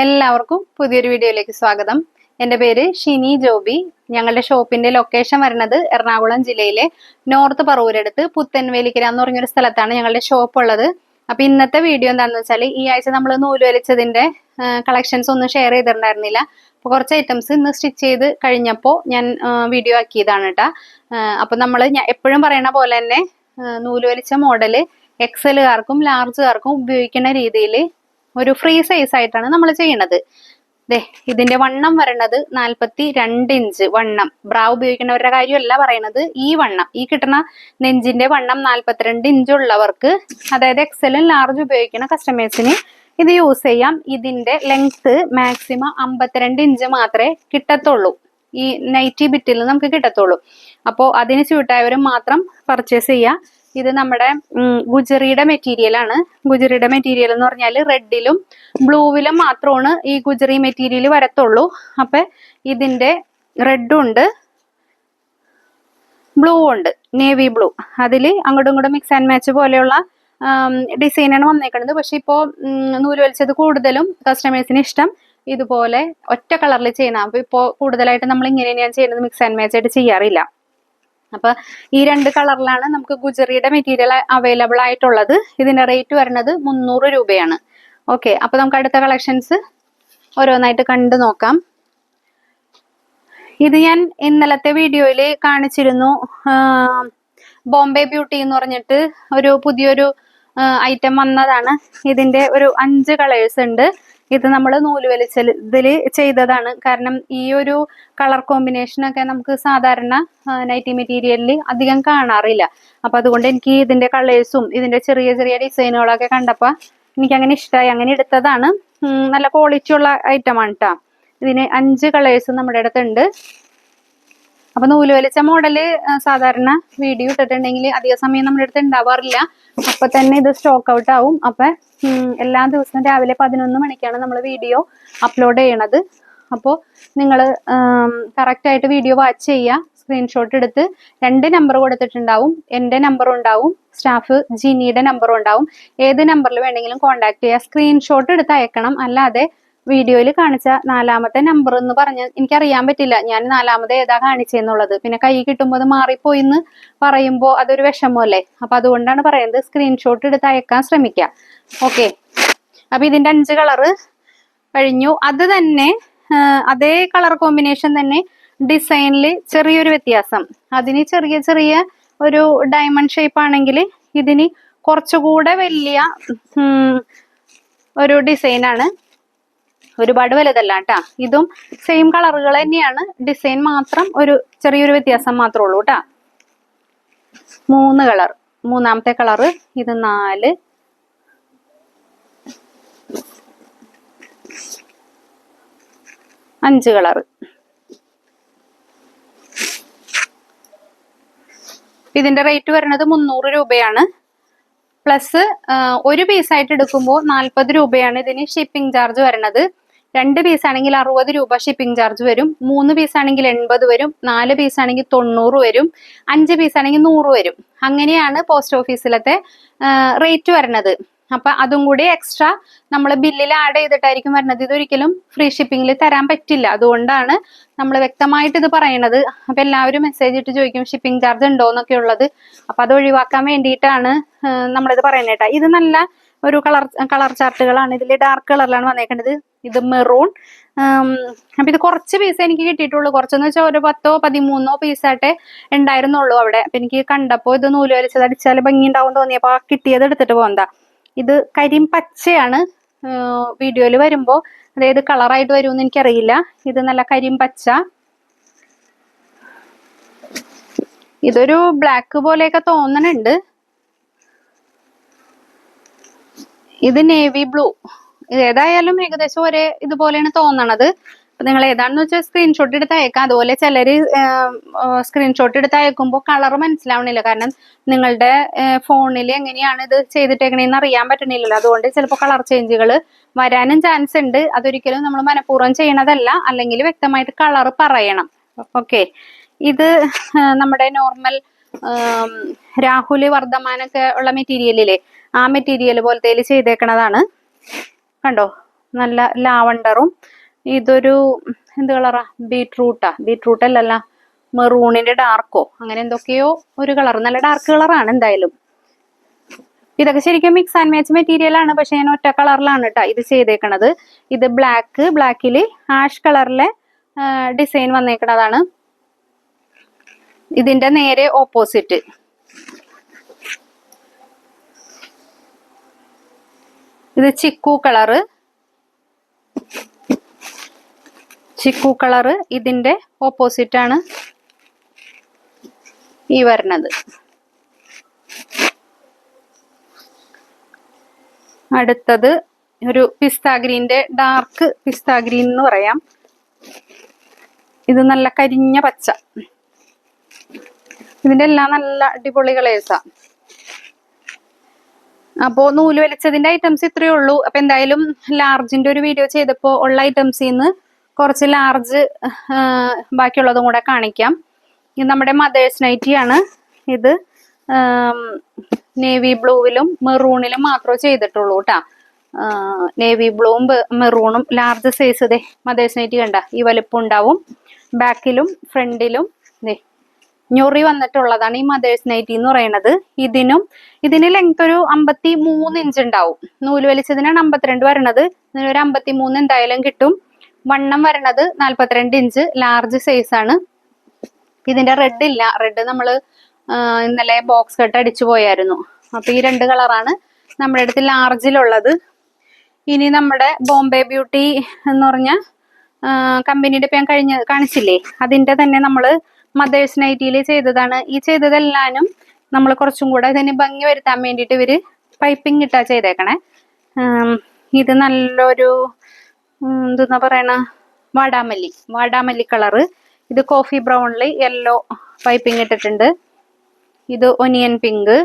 എല്ലാവർക്കും പുതിയൊരു വീഡിയോയിലേക്ക് സ്വാഗതം. എന്റെ പേര് ഷിനി ജോബി. ഞങ്ങളുടെ ഷോപ്പിന്റെ ലൊക്കേഷൻ വരുന്നത് എറണാകുളം ജില്ലയിലെ നോർത്ത് പറവൂരടുത്ത് പുത്തൻവേലിക്കര എന്ന് പറഞ്ഞൊരു സ്ഥലത്താണ് ഞങ്ങളുടെ ഷോപ്പ് ഉള്ളത് അപ്പൊ ഇന്നത്തെ വീഡിയോ എന്താണെന്ന് വെച്ചാൽ ഈ ആഴ്ച നമ്മൾ നൂൽ വലിച്ചതിന്റെ കളക്ഷൻസ് ഒന്നും ഷെയർ ചെയ്തിട്ടുണ്ടായിരുന്നില്ല. അപ്പൊ കുറച്ച് ഐറ്റംസ് ഇന്ന് സ്റ്റിച്ച് ചെയ്ത് കഴിഞ്ഞപ്പോൾ ഞാൻ വീഡിയോ ആക്കിയതാണ് കേട്ടോ അപ്പൊ നമ്മൾ എപ്പോഴും പറയണ പോലെ തന്നെ നൂൽ വലിച്ച മോഡൽ എക്സലുകാർക്കും ലാർജുകാർക്കും ഉപയോഗിക്കുന്ന രീതിയിൽ ഒരു ഫ്രീ സൈസ് ആയിട്ടാണ് നമ്മൾ ചെയ്യണത്. ദേ ഇതിന്റെ വണ്ണം വരണത് നാൽപ്പത്തി രണ്ട് ഇഞ്ച് വണ്ണം. ബ്രാ ഉപയോഗിക്കുന്നവരുടെ കാര്യമല്ല പറയണത് ഈ വണ്ണം. ഈ കിട്ടുന്ന നെഞ്ചിന്റെ വണ്ണം നാൽപ്പത്തിരണ്ട് ഇഞ്ച് ഉള്ളവർക്ക് അതായത് എക്സലും ലാർജ് ഉപയോഗിക്കുന്ന കസ്റ്റമേഴ്സിന് ഇത് യൂസ് ചെയ്യാം. ഇതിന്റെ ലെങ്ത് മാക്സിമം അമ്പത്തിരണ്ട് ഇഞ്ച് മാത്രമേ കിട്ടത്തുള്ളൂ. ഈ നൈറ്റി ബിറ്റിൽ നമുക്ക് കിട്ടത്തുള്ളൂ. അപ്പോൾ അതിന് സ്യൂട്ടായവരും മാത്രം പർച്ചേസ് ചെയ്യുക ഇത് നമ്മുടെ ഗുജറിയുടെ മെറ്റീരിയൽ ആണ്. ഗുജറിയുടെ മെറ്റീരിയൽ എന്ന് പറഞ്ഞാൽ റെഡിലും ബ്ലൂവിലും മാത്രമാണ് ഈ ഗുജറി മെറ്റീരിയൽ വരത്തുള്ളൂ. അപ്പൊ ഇതിന്റെ റെഡും ഉണ്ട് ബ്ലൂ ഉണ്ട് നേവി ബ്ലൂ. അതിൽ അങ്ങോട്ടും ഇങ്ങോട്ടും മിക്സ് ആൻഡ് മാച്ച് പോലെയുള്ള ഡിസൈനാണ് വന്നേക്കുന്നത് പക്ഷെ ഇപ്പോൾ നൂൽ വലിച്ചത് കൂടുതലും കസ്റ്റമേഴ്സിന് ഇഷ്ടം ഇതുപോലെ ഒറ്റ കളറിൽ ചെയ്യണം അപ്പൊ ഇപ്പോൾ കൂടുതലായിട്ട് നമ്മൾ ഇങ്ങനെ ഞാൻ ചെയ്യുന്നത്. മിക്സ് ആൻഡ് മാച്ച് ആയിട്ട് ചെയ്യാറില്ല. അപ്പൊ ഈ രണ്ട് കളറിലാണ് നമുക്ക് ഗുജറിയുടെ മെറ്റീരിയൽ അവൈലബിൾ ആയിട്ടുള്ളത്. ഇതിന്റെ റേറ്റ് വരുന്നത് മുന്നൂറ് രൂപയാണ്. ഓക്കെ അപ്പൊ നമുക്ക് അടുത്ത കളക്ഷൻസ് ഓരോന്നായിട്ട് കണ്ടു നോക്കാം. ഇത് ഞാൻ ഇന്നലത്തെ വീഡിയോയിൽ കാണിച്ചിരുന്നു. ബോംബെ ബ്യൂട്ടി എന്ന് പറഞ്ഞിട്ട് ഒരു പുതിയൊരു ഐറ്റം വന്നതാണ്. ഇതിന്റെ ഒരു അഞ്ച് കളേഴ്സ് ഉണ്ട്. ഇത് നമ്മൾ നൂൽ വലിച്ചൽ ഇതിൽ ചെയ്തതാണ്. കാരണം ഈ ഒരു കളർ കോമ്പിനേഷനൊക്കെ നമുക്ക് സാധാരണ നൈറ്റി മെറ്റീരിയലിൽ അധികം കാണാറില്ല. അപ്പൊ അതുകൊണ്ട് എനിക്ക് ഇതിന്റെ കളേഴ്സും ഇതിന്റെ ചെറിയ ചെറിയ ഡിസൈനുകളൊക്കെ കണ്ടപ്പോൾ എനിക്ക് അങ്ങനെ ഇഷ്ടമായി അങ്ങനെ എടുത്തതാണ്. നല്ല ക്വാളിറ്റി ഉള്ള ഐറ്റമാണ് കേട്ടോ ഇതിന് അഞ്ച് കളേഴ്സ് നമ്മുടെ അടുത്തുണ്ട്. അപ്പൊ നൂൽ വലിച്ച മോഡൽ സാധാരണ വീഡിയോ ഇട്ടിട്ടുണ്ടെങ്കിൽ അധിക സമയം നമ്മുടെ അടുത്ത് ഉണ്ടാവാറില്ല. അപ്പൊ തന്നെ ഇത് സ്റ്റോക്ക് ഔട്ട് ആവും. അപ്പൊ എല്ലാ ദിവസവും രാവിലെ പതിനൊന്ന് മണിക്കാണ് നമ്മൾ വീഡിയോ അപ്ലോഡ് ചെയ്യണത്. അപ്പോൾ നിങ്ങൾ കറക്റ്റ് ആയിട്ട് വീഡിയോ വാച്ച് ചെയ്യുക. സ്ക്രീൻഷോട്ട് എടുത്ത് രണ്ട് നമ്പർ കൊടുത്തിട്ടുണ്ടാവും. എന്റെ നമ്പറും ഉണ്ടാവും. സ്റ്റാഫ് ജിനിയുടെ നമ്പറും ഉണ്ടാവും. ഏത് നമ്പറിൽ വേണമെങ്കിലും കോൺടാക്ട് ചെയ്യുക സ്ക്രീൻഷോട്ട് എടുത്ത് അയക്കണം. അല്ലാതെ വീഡിയോയിൽ കാണിച്ച നാലാമത്തെ നമ്പർ എന്ന് പറഞ്ഞ് എനിക്കറിയാൻ പറ്റില്ല. ഞാൻ നാലാമത് ഏതാ കാണിച്ചെന്നുള്ളത്. പിന്നെ കൈ കിട്ടുമ്പോൾ മാറിപ്പോയി എന്ന് പറയുമ്പോൾ അതൊരു വിഷമമല്ലേ? അപ്പൊ അതുകൊണ്ടാണ് പറയുന്നത് സ്ക്രീൻഷോട്ട് എടുത്ത് അയക്കാൻ ശ്രമിക്കുക ഓക്കെ അപ്പൊ ഇതിന്റെ അഞ്ച് കളറ് കഴിഞ്ഞു. അത് തന്നെ അതേ കളർ കോമ്പിനേഷൻ തന്നെ ഡിസൈനിൽ ചെറിയൊരു വ്യത്യാസം. അതിന് ചെറിയ ചെറിയ ഒരു ഡയമണ്ട് ഷേപ്പ് ആണെങ്കിൽ ഇതിന് കുറച്ചുകൂടെ വലിയ ഒരു ഡിസൈനാണ് ഒരുപാട് വലുതല്ല കേട്ടാ ഇതും സെയിം കളറുകൾ തന്നെയാണ്. ഡിസൈൻ മാത്രം ഒരു ചെറിയൊരു വ്യത്യാസം മാത്രമേ ഉള്ളൂ കേട്ടാ മൂന്ന് കളർ മൂന്നാമത്തെ കളറ് ഇത് നാല്. അഞ്ച് കളറ് ഇതിന്റെ റേറ്റ് വരുന്നത് മുന്നൂറ് രൂപയാണ്. പ്ലസ് ഒരു പീസായിട്ട് എടുക്കുമ്പോൾ നാൽപ്പത് രൂപയാണ് ഇതിന് ഷിപ്പിംഗ് ചാർജ് വരുന്നത്. രണ്ട് പീസ് ആണെങ്കിൽ അറുപത് രൂപ ഷിപ്പിംഗ് ചാർജ് വരും. മൂന്ന് പീസ് ആണെങ്കിൽ എൺപത് വരും. നാല് പീസ് ആണെങ്കിൽ തൊണ്ണൂറ് വരും. അഞ്ച് പീസ് ആണെങ്കിൽ നൂറ് വരും. അങ്ങനെയാണ് പോസ്റ്റ് ഓഫീസിലത്തെ റേറ്റ് വരുന്നത്. അപ്പൊ അതും കൂടി എക്സ്ട്രാ നമ്മൾ ബില്ലിൽ ആഡ് ചെയ്തിട്ടായിരിക്കും വരുന്നത്. ഇതൊരിക്കലും ഫ്രീ ഷിപ്പിംഗിൽ തരാൻ പറ്റില്ല. അതുകൊണ്ടാണ് നമ്മൾ വ്യക്തമായിട്ട് ഇത് പറയണത്. അപ്പൊ എല്ലാവരും മെസ്സേജ് ഇട്ട് ചോദിക്കും ഷിപ്പിംഗ് ചാർജ് ഉണ്ടോ? എന്നൊക്കെ ഉള്ളത്. അപ്പൊ അത് ഒഴിവാക്കാൻ വേണ്ടിയിട്ടാണ് നമ്മളിത് പറയുന്നത് ഇത് നല്ല ഒരു കളർ കളർ ചാർട്ടുകളാണ് ഇതിൽ ഡാർക്ക് കളറിലാണ് വന്നേക്കുന്നത് ഇത് മെറൂൺ. അപ്പൊ ഇത് കുറച്ച് പീസ് എനിക്ക് കിട്ടിയിട്ടുള്ളൂ. കുറച്ചെന്ന് വെച്ചാൽ ഒരു പത്തോ പതിമൂന്നോ പീസായിട്ടേ ഉണ്ടായിരുന്നുള്ളൂ അവിടെ. അപ്പൊ എനിക്ക് കണ്ടപ്പോ ഇത് നൂൽ വലിച്ചത് അടിച്ചാൽ ഭംഗി ഉണ്ടാവും തോന്നിയപ്പോ ആ കിട്ടിയത് എടുത്തിട്ട് പോകുന്നതാ ഇത് കരിം പച്ചയാണ് വീഡിയോയിൽ വരുമ്പോ. അതായത് കളറായിട്ട് വരുമെന്ന് എനിക്കറിയില്ല. ഇത് നല്ല കരിം പച്ച. ഇതൊരു ബ്ലാക്ക് പോലെയൊക്കെ തോന്നണുണ്ട്. ഇത് നേവി ബ്ലൂ ഏതായാലും ഏകദേശം ഒരേ ഇതുപോലെയാണ് തോന്നണത്. നിങ്ങൾ ഏതാണെന്ന് വെച്ചാൽ സ്ക്രീൻഷോട്ട് എടുത്ത് അയക്കാം അതുപോലെ ചിലർ സ്ക്രീൻഷോട്ട് എടുത്ത് അയക്കുമ്പോൾ കളർ മനസ്സിലാവണില്ല. കാരണം നിങ്ങളുടെ ഫോണിൽ എങ്ങനെയാണ് ഇത് ചെയ്തിട്ടേക്കണേന്ന് അറിയാൻ പറ്റണില്ലല്ലോ. അതുകൊണ്ട് ചിലപ്പോൾ കളർ ചേഞ്ചുകൾ വരാനും ചാൻസ് ഉണ്ട്. അതൊരിക്കലും നമ്മൾ മനഃപൂർവം ചെയ്യണതല്ല. അല്ലെങ്കിൽ വ്യക്തമായിട്ട് കളർ പറയണം. ഓക്കെ. ഇത് നമ്മുടെ നോർമൽ രാഹുൽ വർദ്ധമാനൊക്കെ ഉള്ള മെറ്റീരിയലില്ലേ ആ മെറ്റീരിയൽ പോലത്തെ ചെയ്തേക്കണതാണ്. കണ്ടോ? നല്ല ലാവണ്ടറും ഇതൊരു എന്ത് കളറാ? ബീട്രൂട്ടാ. ബീട്രൂട്ട് അല്ലല്ല മെറൂണിന്റെ ഡാർക്കോ. അങ്ങനെ എന്തൊക്കെയോ ഒരു കളർ നല്ല ഡാർക്ക് കളറാണ് എന്തായാലും. ഇതൊക്കെ ശരിക്കും മിക്സ് ആൻഡ് മാച്ച് മെറ്റീരിയൽ ആണ്. പക്ഷെ ഞാൻ ഒറ്റ കളറിലാണ് കേട്ടോ ഇത് ചെയ്തേക്കണത്. ഇത് ബ്ലാക്ക് ബ്ലാക്കിൽ ആഷ് കളറിലെ ഡിസൈൻ വന്നേക്കണതാണ്. ഇതിന്റെ നേരെ ഓപ്പോസിറ്റ് ഇത് ചിക്കു കളറ് ചിക്കു കളറ് ഇതിന്റെ ഓപ്പോസിറ്റ് ആണ് ഈ വരണത്. അടുത്തത് ഒരു പിസ്ത ഗ്രീന്റെ ഡാർക്ക് പിസ്ത ഗ്രീൻ എന്ന് പറയാം. ഇത് നല്ല കരിഞ്ഞ പച്ച. ഇതിന്റെ എല്ലാം നല്ല അടിപൊളി കളേഴ്സാ അപ്പോ നൂൽ വലിച്ചതിന്റെ ഐറ്റംസ് ഇത്രയേ ഉള്ളൂ. അപ്പൊ എന്തായാലും ലാർജിന്റെ ഒരു വീഡിയോ ചെയ്തപ്പോ ഉള്ള ഐറ്റംസിൽ നിന്ന് കുറച്ച് ലാർജ് ബാക്കിയുള്ളതും കൂടെ കാണിക്കാം. ഇത് നമ്മുടെ മദേഴ്സ് നൈറ്റി ആണ്. ഇത് നേവി ബ്ലൂവിലും മെറൂണിലും മാത്രമേ ചെയ്തിട്ടുള്ളൂ കേട്ടാ നേവി ബ്ലൂവും മെറൂണും ലാർജ് സൈസ് ഇതേ മദേഴ്സ് നൈറ്റി കണ്ട. ഈ വലിപ്പം ഉണ്ടാവും. ബാക്കിലും ഫ്രണ്ടിലും ദേ ഞൊറി വന്നിട്ടുള്ളതാണ് ഈ മദേഴ്സ് നൈറ്റി എന്ന് പറയുന്നത് ഇതിനും ഇതിന് ലെങ്ത് ഒരു അമ്പത്തി മൂന്ന് ഇഞ്ച് ഉണ്ടാവും. നൂൽ വലിച്ചതിനാണ് അമ്പത്തിരണ്ട് വരണത്. ഇതിനൊരു അമ്പത്തി മൂന്ന് എന്തായാലും കിട്ടും. വണ്ണം വരണത് നാല്പത്തിരണ്ട് ഇഞ്ച് ലാർജ് സൈസ് ആണ്. ഇതിന്റെ റെഡ് ഇല്ല. റെഡ് നമ്മൾ ഇന്നലെ ബോക്സ് കട്ട് അടിച്ചു പോയായിരുന്നു. അപ്പൊ ഈ രണ്ട് കളറാണ് നമ്മുടെ അടുത്ത് ലാർജിലുള്ളത് ഇനി നമ്മുടെ ബോംബെ ബ്യൂട്ടി എന്ന് പറഞ്ഞ കമ്പനിയുടെ ഇപ്പം ഞാൻ കഴിഞ്ഞ കാണിച്ചില്ലേ? അതിന്റെ തന്നെ നമ്മൾ മദേഴ്സ് നൈറ്റിയിൽ ചെയ്തതാണ്. ഈ ചെയ്തതെല്ലാനും നമ്മൾ കുറച്ചും കൂടെ ഇതിന് ഭംഗി വരുത്താൻ വേണ്ടിയിട്ട് ഇവർ പൈപ്പിംഗ് ഇട്ടാ ചെയ്തേക്കണേ. ഇത് നല്ലൊരു എന്താ പറയണ? വാടാമല്ലി. വാടാമല്ലി കളറ്. ഇത് കോഫി ബ്രൗണിൽ യെല്ലോ പൈപ്പിംഗ് ഇട്ടിട്ടുണ്ട്. ഇത് ഒനിയൻ പിങ്ക്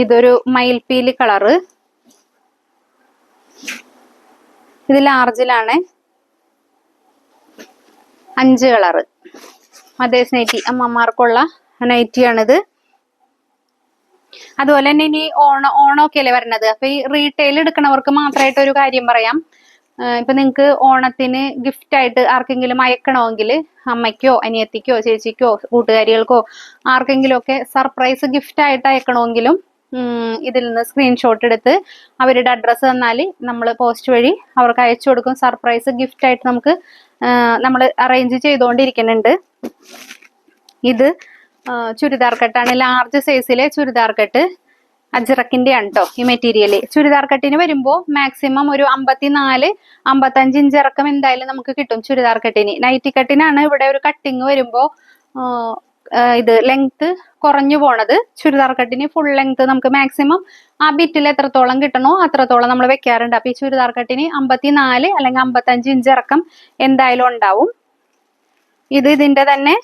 ഇതൊരു മയിൽപീലി കളറ്. ഇത് ലാർജിലാണ് അഞ്ച് കളറ് മദേഴ്സ് നൈറ്റി അമ്മമാർക്കുള്ള നൈറ്റിയാണിത് അതുപോലെ തന്നെ ഇനി ഓണ ഓണമൊക്കെ അല്ലേ വരണത്. അപ്പൊ ഈ റീറ്റെയിൽ എടുക്കണവർക്ക് മാത്രമായിട്ട് ഒരു കാര്യം പറയാം. ഇപ്പൊ നിങ്ങക്ക് ഓണത്തിന് ഗിഫ്റ്റ് ആയിട്ട് ആർക്കെങ്കിലും അയക്കണമെങ്കിൽ അമ്മയ്ക്കോ അനിയത്തിക്കോ ചേച്ചിക്കോ കൂട്ടുകാരികൾക്കോ ആർക്കെങ്കിലും ഒക്കെ സർപ്രൈസ് ഗിഫ്റ്റ് ആയിട്ട് അയക്കണമെങ്കിലും ഇതിൽ നിന്ന് സ്ക്രീൻഷോട്ട് എടുത്ത് അവരുടെ അഡ്രസ്സ് തന്നാൽ നമ്മൾ പോസ്റ്റ് വഴി അവർക്ക് അയച്ചു കൊടുക്കും. സർപ്രൈസ് ഗിഫ്റ്റ് ആയിട്ട് നമുക്ക് നമ്മൾ അറേഞ്ച് ചെയ്തുകൊണ്ടിരിക്കുന്നുണ്ട് ഇത് ചുരിദാർ കട്ടാണ്. ലാർജ് സൈസിലെ ചുരിദാർ കട്ട് അജ്രക്കിന്റെ ആണ് കേട്ടോ ഈ മെറ്റീരിയൽ ചുരിദാർ കട്ടിന് വരുമ്പോൾ മാക്സിമം ഒരു അമ്പത്തിനാല് അമ്പത്തഞ്ച് ഇഞ്ച് ഇറക്കം എന്തായാലും നമുക്ക് കിട്ടും ചുരിദാർ കട്ടിന്. നൈറ്റി കട്ടിനാണ് ഇവിടെ ഒരു കട്ടിങ് വരുമ്പോൾ ഇത് ലെങ്ത് കുറഞ്ഞു പോണത്. ചുരിദാർ കട്ടിന് ഫുൾ ലെങ്ത് നമുക്ക് മാക്സിമം ആ ബിറ്റിൽ എത്രത്തോളം കിട്ടണോ അത്രത്തോളം നമ്മൾ വെക്കാറുണ്ട്. അപ്പൊ ഈ ചുരിദാർ കട്ടിന് അമ്പത്തിനാല് അല്ലെങ്കിൽ അമ്പത്തഞ്ച് ഇഞ്ച് ഇറക്കം എന്തായാലും ഉണ്ടാവും. ഇത് ഇതിന്റെ തന്നെ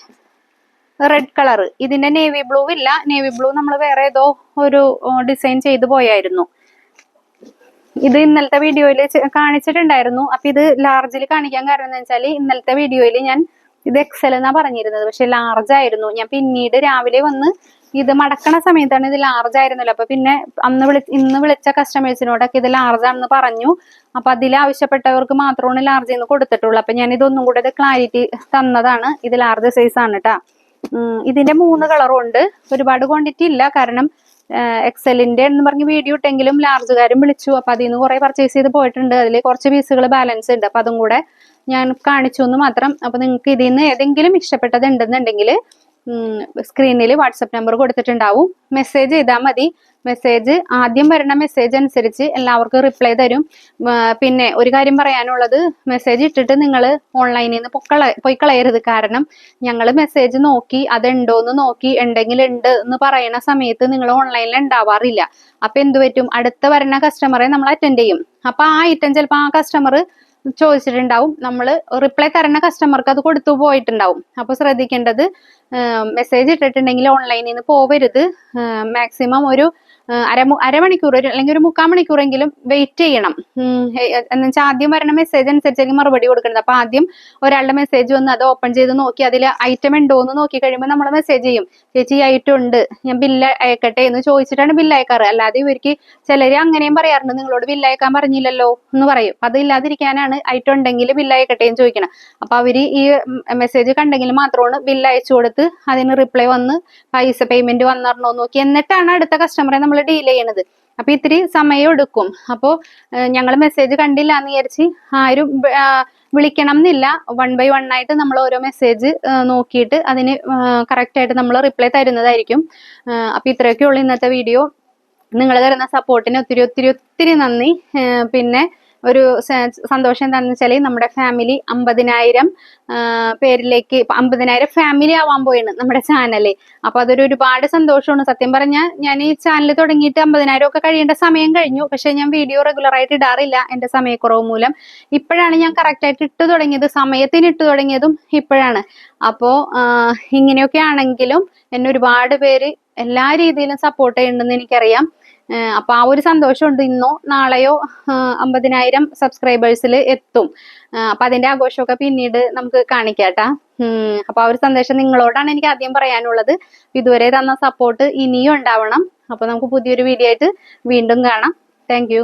റെഡ് കളർ ഇതിന്റെ നേവി ബ്ലൂ ഇല്ല. നേവി ബ്ലൂ നമ്മൾ വേറെ ഏതോ ഒരു ഡിസൈൻ ചെയ്തു പോയായിരുന്നു. ഇത് ഇന്നലത്തെ വീഡിയോയിൽ കാണിച്ചിട്ടുണ്ടായിരുന്നു. അപ്പൊ ഇത് ലാർജിൽ കാണിക്കാൻ കാരണം എന്താ വെച്ചാൽ ഇന്നലത്തെ വീഡിയോയിൽ ഞാൻ ഇത് എക്സൽ എന്നാ പറഞ്ഞിരുന്നത്. പക്ഷെ ലാർജ് ആയിരുന്നു. ഞാൻ പിന്നീട് രാവിലെ വന്ന് ഇത് മടക്കണ സമയത്താണ് ഇത് ലാർജ് ആയിരുന്നല്ലോ. അപ്പൊ പിന്നെ അന്ന് വിളി ഇന്ന് വിളിച്ച കസ്റ്റമേഴ്സിനോടൊക്കെ ഇത് ലാർജ് ആണെന്ന് പറഞ്ഞു. അപ്പൊ അതിൽ ആവശ്യപ്പെട്ടവർക്ക് മാത്രമാണ് ലാർജ് എന്ന് കൊടുത്തിട്ടുള്ളൂ. അപ്പൊ ഞാൻ ഇതൊന്നും കൂടെ ഇത് ക്ലാരിറ്റി തന്നതാണ്. ഇത് ലാർജ് സൈസ് ആണ് കേട്ടാ ഇതിന്റെ മൂന്ന് കളറും ഉണ്ട്. ഒരുപാട് ക്വാണ്ടിറ്റി ഇല്ല. കാരണം എക്സലിന്റെ എന്ന് പറഞ്ഞ് വീഡിയോ ഇട്ടെങ്കിലും ലാർജുകാരും വിളിച്ചു. അപ്പൊ അതിൽ നിന്ന് കുറെ പർച്ചേസ് ചെയ്ത് പോയിട്ടുണ്ട്. അതിൽ കുറച്ച് പീസുകൾ ബാലൻസ് ഉണ്ട്. അപ്പൊ അതും കൂടെ ഞാൻ കാണിച്ചു എന്ന് മാത്രം. അപ്പൊ നിങ്ങൾക്ക് ഇതിൽ നിന്ന് ഏതെങ്കിലും ഇഷ്ടപ്പെട്ടത് ഉണ്ടെന്നുണ്ടെങ്കിൽ സ്ക്രീനിൽ വാട്സപ്പ് നമ്പർ കൊടുത്തിട്ടുണ്ടാവും. മെസ്സേജ് ചെയ്താൽ മതി. മെസ്സേജ് ആദ്യം വരുന്ന മെസ്സേജ് അനുസരിച്ച് എല്ലാവർക്കും റിപ്ലൈ തരും. പിന്നെ ഒരു കാര്യം പറയാനുള്ളത്. മെസ്സേജ് ഇട്ടിട്ട് നിങ്ങൾ ഓൺലൈനിൽ നിന്ന് പൊക്കള പോയി കളയരുത്. കാരണം ഞങ്ങൾ മെസ്സേജ് നോക്കി അതുണ്ടോന്ന് നോക്കി ഉണ്ടെങ്കിൽ ഉണ്ട് എന്ന് പറയുന്ന സമയത്ത് നിങ്ങൾ ഓൺലൈനിൽ ഉണ്ടാവാറില്ല. അപ്പൊ എന്തു പറ്റും? അടുത്ത വരുന്ന കസ്റ്റമറെ നമ്മൾ അറ്റൻഡ് ചെയ്യും. അപ്പൊ ആ ഐറ്റം ചിലപ്പോൾ ആ കസ്റ്റമർ ചോദിച്ചിട്ടുണ്ടാവും. നമ്മൾ റിപ്ലൈ തരുന്ന കസ്റ്റമർക്ക് അത് കൊടുത്തു പോയിട്ടുണ്ടാവും. അപ്പൊ ശ്രദ്ധിക്കേണ്ടത് മെസ്സേജ് ഇട്ടിട്ടുണ്ടെങ്കിൽ ഓൺലൈനിൽ നിന്ന് പോവരുത്. മാക്സിമം ഒരു അര അരമണിക്കൂർ ഒരു അല്ലെങ്കിൽ ഒരു മുക്കാൽ മണിക്കൂറെങ്കിലും വെയിറ്റ് ചെയ്യണം. എന്ന് വെച്ചാൽ ആദ്യം വരണ മെസ്സേജ് അനുസരിച്ചായിരിക്കും മറുപടി കൊടുക്കുന്നത് അപ്പൊ ആദ്യം ഒരാളുടെ മെസ്സേജ് വന്ന് അത് ഓപ്പൺ ചെയ്ത് നോക്കി അതിൽ ഐറ്റം ഉണ്ടോ എന്ന് നോക്കി കഴിയുമ്പോൾ നമ്മൾ മെസ്സേജ് ചെയ്യും. ചേച്ചി ഐറ്റം ഉണ്ട്. ഞാൻ ബില്ല് അയക്കട്ടെ എന്ന് ചോദിച്ചിട്ടാണ് ബില്ല് അയക്കാറ്. അല്ലാതെ ഇവർക്ക് ചിലര് അങ്ങനെയും പറയാറുണ്ട്. നിങ്ങളോട് ബില്ല് അയക്കാൻ പറഞ്ഞില്ലല്ലോ എന്ന് പറയും. അപ്പൊ അത് ഇല്ലാതിരിക്കാനാണ് ഐറ്റം ഉണ്ടെങ്കിൽ ബില്ല് അയക്കട്ടെ എന്ന് ചോദിക്കണം അപ്പൊ അവർ ഈ മെസ്സേജ് കണ്ടെങ്കിൽ മാത്രമാണ് ബില്ല് അയച്ചു കൊടുത്ത് അതിന് റിപ്ലൈ വന്ന് പൈസ പേയ്മെന്റ് വന്നിരണോ നോക്കി. എന്നിട്ടാണ് അടുത്ത കസ്റ്റമറെ നമ്മൾ ഡീൽ ചെയ്യണത്. അപ്പൊ ഇത്തിരി സമയം എടുക്കും. അപ്പോ ഞങ്ങൾ മെസ്സേജ് കണ്ടില്ല എന്ന് വിചാരിച്ച് ആരും വിളിക്കണം എന്നില്ല വൺ ബൈ വൺ ആയിട്ട് നമ്മൾ ഓരോ മെസ്സേജ് നോക്കിയിട്ട് അതിന് കറക്റ്റ് ആയിട്ട് നമ്മൾ റിപ്ലൈ തരുന്നതായിരിക്കും. അപ്പൊ ഇത്രയൊക്കെ ഉള്ളൂ ഇന്നത്തെ വീഡിയോ നിങ്ങൾ തരുന്ന സപ്പോർട്ടിന് ഒത്തിരി ഒത്തിരി ഒത്തിരി നന്ദി. പിന്നെ ഒരു സന്തോഷം എന്താണെന്ന് വെച്ചാൽ നമ്മുടെ ഫാമിലി അമ്പതിനായിരം പേരിലേക്ക് അമ്പതിനായിരം ഫാമിലി ആവാൻ പോയാണ് നമ്മുടെ ചാനൽ അപ്പൊ അതൊരു ഒരുപാട് സന്തോഷമാണ്. സത്യം പറഞ്ഞാൽ ഞാൻ ഈ ചാനൽ തുടങ്ങിയിട്ട് അമ്പതിനായിരം ഒക്കെ കഴിയേണ്ട സമയം കഴിഞ്ഞു. പക്ഷെ ഞാൻ വീഡിയോ റെഗുലർ ആയിട്ട് ഇടാറില്ല എന്റെ സമയക്കുറവ് മൂലം. ഇപ്പോഴാണ് ഞാൻ കറക്റ്റ് ആയിട്ട് ഇട്ട് തുടങ്ങിയത് സമയത്തിന് ഇട്ട് തുടങ്ങിയതും ഇപ്പോഴാണ്. അപ്പോ ഇങ്ങനെയൊക്കെ ആണെങ്കിലും എന്നെ ഒരുപാട് പേര് എല്ലാ രീതിയിലും സപ്പോർട്ട് ചെയ്യുന്നുണ്ടെന്ന് എനിക്കറിയാം. അപ്പൊ ആ ഒരു സന്തോഷമുണ്ട്. ഇന്നോ നാളെയോ അമ്പതിനായിരം സബ്സ്ക്രൈബേഴ്സിൽ എത്തും. അപ്പൊ അതിന്റെ ആഘോഷമൊക്കെ പിന്നീട് നമുക്ക് കാണിക്കാട്ടാ. അപ്പൊ ആ ഒരു സന്ദേശം നിങ്ങളോടാണ് എനിക്ക് ആദ്യം പറയാനുള്ളത്. ഇതുവരെ തന്ന സപ്പോർട്ട് ഇനിയും ഉണ്ടാവണം. അപ്പൊ നമുക്ക് പുതിയൊരു വീഡിയോ ആയിട്ട് വീണ്ടും കാണാം. താങ്ക്